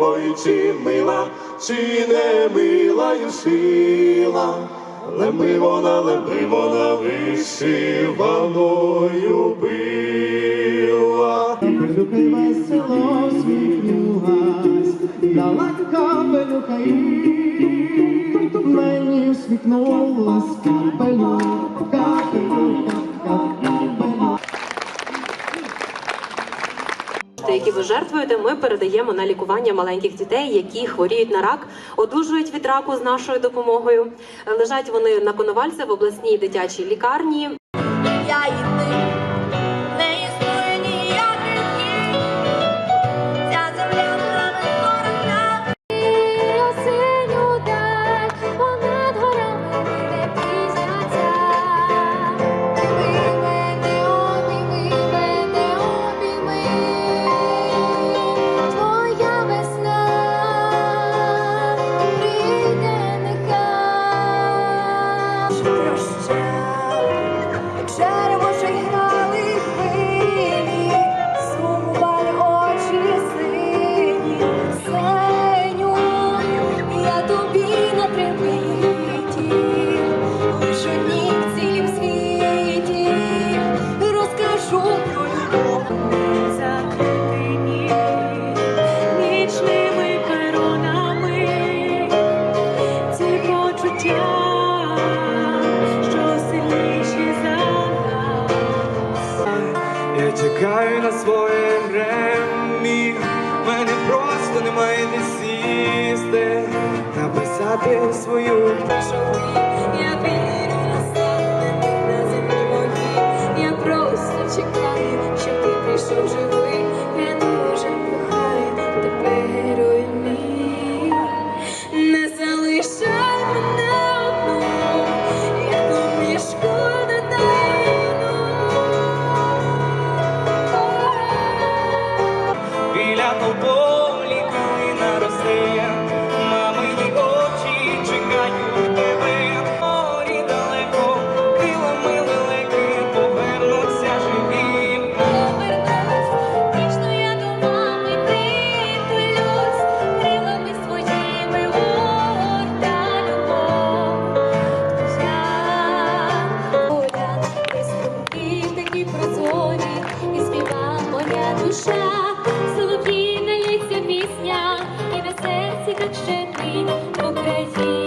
Ой, чи мила, чи не мила і шила, леми вона, леми вона вишиваною била. Пилюки весело сміхнулась, дала капелюха і мені усміхнулась капелюка, капелюха, капелюха. Які ви жертвуєте, ми передаємо на лікування маленьких дітей, які хворіють на рак, одужують від раку з нашою допомогою. Лежать вони на Коновальця в обласній дитячій лікарні. Я своє гремі, мене просто немає де сісти, написати свою Я oh boy. 这个身体不开心。